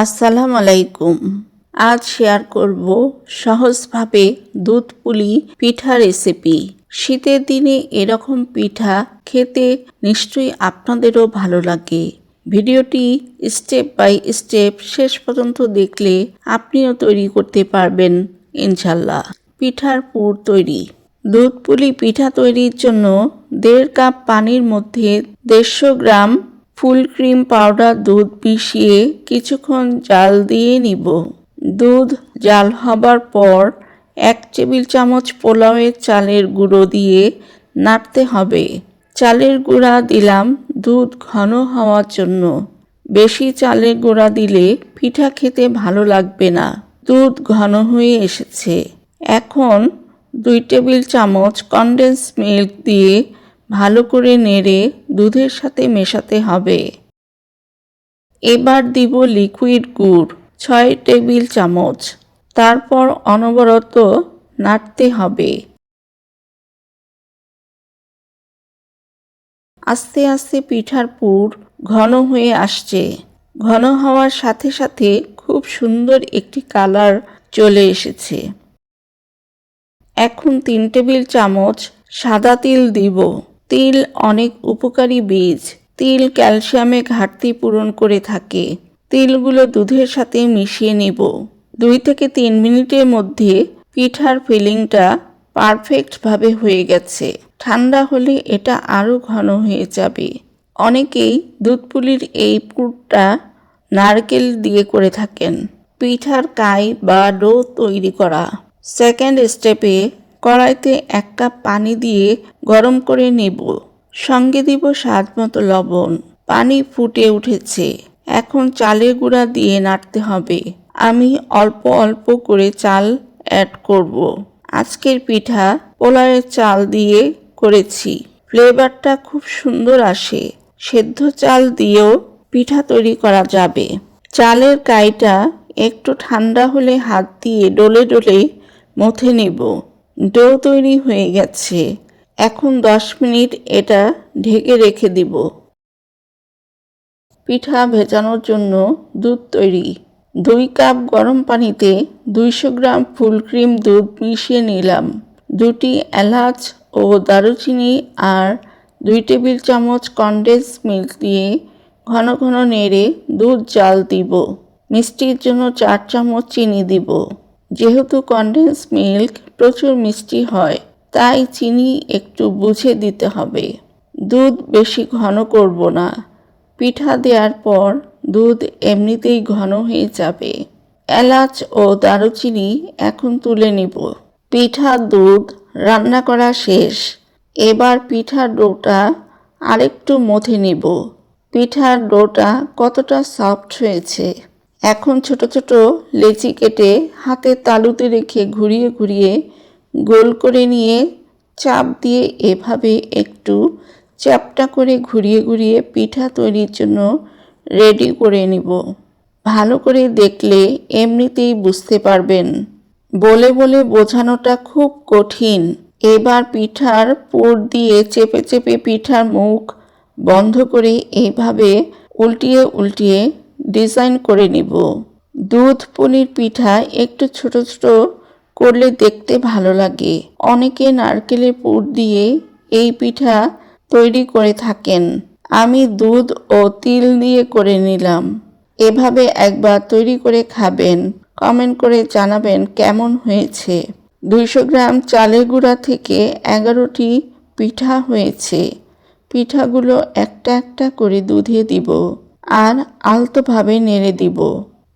আসসালামু আলাইকুম। আজ শেয়ার করব সহজভাবে দুধ পুলি পিঠা রেসিপি শীতের দিনে এরকম পিঠা খেতে নিশ্চয়ই আপনাদেরও ভালো লাগে। ভিডিওটি স্টেপ বাই স্টেপ শেষ পর্যন্ত দেখলে আপনিও তৈরি করতে পারবেন ইনশাল্লাহ পিঠার পুর তৈরি। দুধ পুলি পিঠা তৈরির জন্য দেড় কাপ পানির মধ্যে দেড়শো গ্রাম ফুল ক্রিম পাউডার দুধ মিশিয়ে কিছুক্ষণ জাল দিয়ে নিব। দুধ জাল হবার পর এক টেবিল চামচ পোলাওয়ের চালের গুঁড়ো দিয়ে নাড়তে হবে। চালের গুঁড়া দিলাম দুধ ঘন হওয়ার জন্য। বেশি চালের গুঁড়া দিলে পিঠা খেতে ভালো লাগবে না। দুধ ঘন হয়ে এসেছে। এখন দুই টেবিল চামচ কনডেন্স মিল্ক দিয়ে ভালো করে নেড়ে দুধের সাথে মেশাতে হবে। এবার দিব লিকুইড গুড়, ছয় টেবিল চামচ। তারপর অনবরত নাড়তে হবে। আস্তে আস্তে পিঠার পুর ঘন হয়ে আসছে। ঘন হওয়ার সাথে সাথে খুব সুন্দর একটি কালার চলে এসেছে। এখন তিন টেবিল চামচ সাদা তিল দিব। তিল অনেক উপকারী বীজ। তিল ক্যালসিয়ামে ঘাটতি পূরণ করে থাকে। তিলগুলো দুধের সাথে মিশিয়ে নেব। দুই থেকে তিন মিনিটের মধ্যে পিঠার ফিলিংটা পারফেক্টভাবে হয়ে গেছে। ঠান্ডা হলে এটা আরও ঘন হয়ে যাবে। অনেকেই দুধপুলির এই পুরটা নারকেল দিয়ে করে থাকেন। পিঠার কাই বা ডো তৈরি করা। সেকেন্ড স্টেপে কড়াইতে এক কাপ পানি দিয়ে গরম করে নেব। সঙ্গে দিব স্বাদ মতো লবণ। পানি ফুটে উঠেছে। এখন চালের গুঁড়া দিয়ে নাড়তে হবে। আমি অল্প অল্প করে চাল অ্যাড করব। আজকের পিঠা পোলাওয়ের চাল দিয়ে করেছি। ফ্লেভারটা খুব সুন্দর আসে। সেদ্ধ চাল দিয়েও পিঠা তৈরি করা যাবে। চালের কাইটা একটু ঠান্ডা হলে হাত দিয়ে ডলে ডলে মথে নেব। ডো তৈরি হয়ে গেছে। এখন দশ মিনিট এটা ঢেকে রেখে দিব। পিঠা ভেজানোর জন্য দুধ তৈরি। দুই কাপ গরম পানিতে দুইশো গ্রাম ফুল ক্রিম দুধ মিশিয়ে নিলাম। দুটি এলাচ ও দারুচিনি আর দুই টেবিল চামচ কনডেন্স মিল্ক দিয়ে ঘন ঘন নেড়ে দুধ জাল দিব। মিষ্টির জন্য চার চামচ চিনি দিব। যেহেতু কনডেন্স মিল্ক প্রচুর মিষ্টি হয়, তাই চিনি একটু বুঝে দিতে হবে। দুধ বেশি ঘন করব না। পিঠা দেওয়ার পর দুধ এমনিতেই ঘন হয়ে যাবে। এলাচ ও দারুচিনি এখন তুলে নিব। পিঠা, দুধ, রান্না করা শেষ। এবার পিঠার ডোটা আরেকটু মথে নিব। পিঠার ডোটা কতটা সফট হয়েছে। এখন ছোট ছোট লেচি কেটে হাতে তালুতে রেখে ঘুরিয়ে ঘুরিয়ে গোল করে নিয়ে চাপ দিয়ে এভাবে একটু চ্যাপটা করে ঘুরিয়ে ঘুরিয়ে পিঠা তৈরির জন্য রেডি করে নিব। ভালো করে দেখলে এমনিতেই বুঝতে পারবেন। বলে বলে বোঝানোটা খুব কঠিন। এবার পিঠার পুর দিয়ে চেপে চেপে পিঠার মুখ বন্ধ করে এইভাবে উল্টিয়ে উল্টিয়ে ডিজাইন করে নিব। দুধ পনির পিঠা একটু ছোট ছোট করলে দেখতে ভালো লাগে। অনেকে নারকেলের পুর দিয়ে এই পিঠা তৈরি করে থাকেন। আমি দুধ ও তিল দিয়ে করে নিলাম। এভাবে একবার তৈরি করে খাবেন। কমেন্ট করে জানাবেন কেমন হয়েছে। দুইশো গ্রাম চালের গুঁড়া থেকে এগারোটি পিঠা হয়েছে। পিঠাগুলো একটা একটা করে দুধে দিব। আর আলতোভাবে নেড়ে দিব।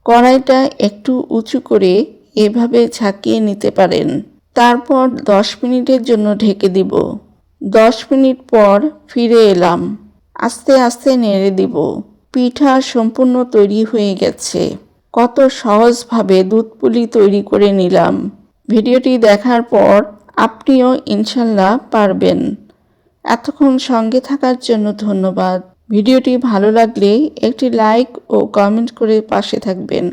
কড়াইটা একটু উঁচু করে এভাবে ঝাঁকিয়ে নিতে পারেন। তারপর দশ মিনিটের জন্য ঢেকে দিব। দশ মিনিট পর ফিরে এলাম। আস্তে আস্তে নেড়ে দিব। পিঠা সম্পূর্ণ তৈরি হয়ে গেছে। কত সহজভাবে দুধ পুলি তৈরি করে নিলাম। ভিডিওটি দেখার পর আপনিও ইনশাল্লাহ পারবেন। এতক্ষণ সঙ্গে থাকার জন্য ধন্যবাদ। ভিডিওটি ভালো লাগলে একটি লাইক ও কমেন্ট করে পাশে থাকবেন।